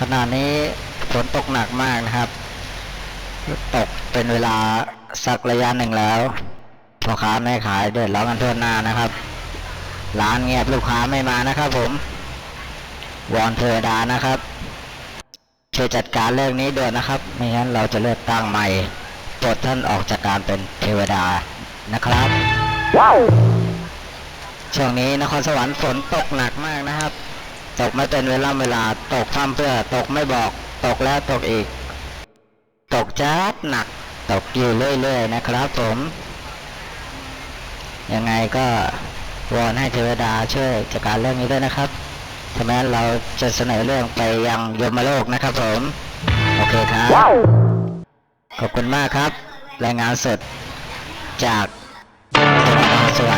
ขณะนี้ฝนตกหนักมากนะครับ ตกเป็นเวลาสักระยะหนึ่งแล้วพ่อค้าแม่ขายเดือดร้อนกันทั่วหน้านะครับ ร้านเงียบลูกค้าไม่มานะครับผม วอนเทวดานะครับช่วยจัดการเรื่องนี้ด่วนนะครับ ไม่งั้นเราจะเลือกตั้งใหม่ปลดท่านออกจากการเป็นเทวดานะครับช่วงนี้นครสวรรค์ฝนตกหนักมากนะครับต กไม่เป็นเวลาเวลาตกพร่ำเพื่อตกไม่บอก ตกแล้วตกอีก ตกจัดหนัก ตกอยู่เรื่อยๆนะครับผม ยังไงก็วอนให้เทวดาช่วยจัดการเรื่องนี้ด้วยนะครับถ้าแม้เราจะเสนอเรื่องไปยังยมโลกนะครับผม โอเคครับ ขอบคุณมากครับ รายงานสดจากจังหวัดนครสวรรค์